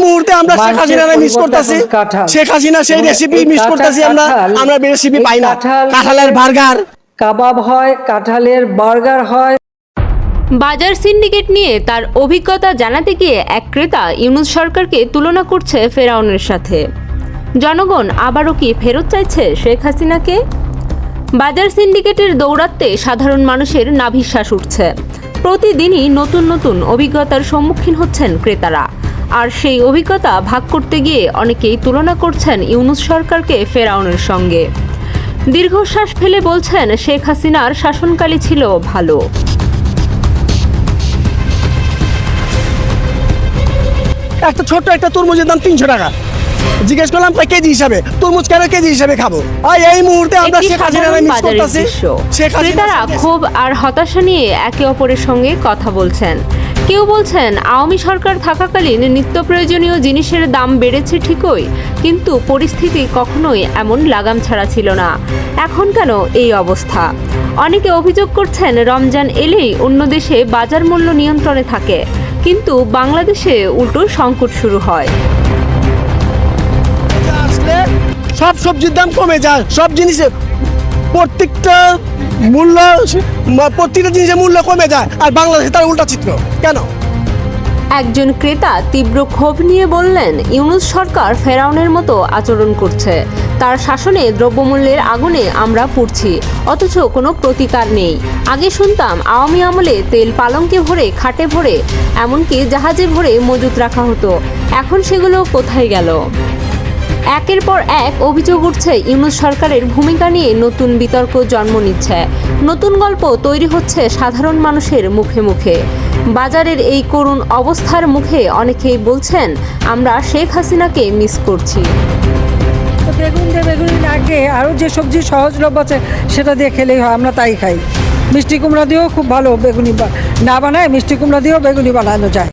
মুহূর্তে আমরা শেখ হাসিনা মিস করতেছি। শেখ হাসিনা সেই রেসিপি মিস করতেছি আমরা। আমরা রেসিপি পাই না। কাঁঠাল- কাঁঠালের বার্গার কাবাব হয় কাঁঠালের বার্গার হয়। বাজার সিন্ডিকেট নিয়ে তার অভিজ্ঞতা জানাতে গিয়ে এক ক্রেতা ইউনুস সরকারকে তুলনা করছে ফেরাউনের সাথে। জনগণ আবারও কি ফেরত চাইছে শেখ হাসিনাকে? বাজার সিন্ডিকেটের দৌরাত্মে সাধারণ মানুষের নাভিশ্বাস উঠছে। প্রতিদিনই নতুন নতুন অভিজ্ঞতার সম্মুখীন হচ্ছেন ক্রেতারা। আর সেই অভিজ্ঞতা ভাগ করতে গিয়ে অনেকেই তুলনা করছেন ইউনুস সরকারকে ফেরাউনের সঙ্গে। দীর্ঘশ্বাস ফেলে বলছেন শেখ হাসিনার শাসনকালই ছিল ভালো। একটা ছোট্ট একটা তরমুজের দাম তিনশো টাকা। জিজ্ঞেস করলাম কয় কেজি হিসাবে? তরমুজ কেন কেজি হিসাবে খাব? আর এই মুহূর্তে আমরা শেখ হাসিনা সাধারণ মিস করতেছি। শেখ হাসিনা ক্ষোভ আর হতাশা নিয়ে একে অপরের সঙ্গে কথা বলছেন। কেউ বলছেন, আওয়ামী সরকার থাকাকালীন নিত্য প্রয়োজনীয় জিনিসের দাম বেড়েছে ঠিকই, কিন্তু পরিস্থিতি কখনোই এমন লাগাম ছাড়া ছিল না। এখন কেন এই অবস্থা? অনেকে অভিযোগ করছেন, রমজান এলেই অন্য দেশে বাজার মূল্য নিয়ন্ত্রণে থাকে, কিন্তু বাংলাদেশে উল্টো সংকট শুরু হয়। সব সবজির দাম কমে যায়, সব জিনিসের প্রত্যেকটা মূল্য প্রত্যেকটা জিনিসের মূল্য কমে যায়, আর বাংলাদেশে তার উল্টা চিত্র। কেন? একজন ক্রেতা তীব্র ক্ষোভ নিয়ে বললেন, ইউনুস সরকার ফেরাউনের মতো আচরণ করছে। তার শাসনে দ্রব্যমূল্যের আগুনে আমরা পুড়ছি, অথচ কোনো প্রতিকার নেই। আগে শুনতাম, আওয়ামী আমলে তেল পালঙ্কে ভরে, খাটে ভরে, এমনকি জাহাজে ভরে মজুত রাখা হতো। এখন সেগুলো কোথায় গেল? একের পর এক অভিযোগ উঠছে ইউনুস সরকারের ভূমিকা নিয়ে নতুন বিতর্ক জন্ম নিচ্ছে। নতুন গল্প তৈরি হচ্ছে সাধারণ মানুষের মুখে মুখে। বাজারের এই করুণ অবস্থার মুখে অনেকেই বলছেন, আমরা শেখ হাসিনাকে মিস করছি। বেগুন দিয়ে বেগুনি না খেয়ে আরও যে সবজি সহজলভ্য আছে, সেটা দিয়ে খেলেই হয়, আমরা তাই খাই। মিষ্টি কুমড়া দিয়েও খুব ভালো বেগুনি না বানায়, মিষ্টি কুমড়া দিয়েও বেগুনি বানানো যায়।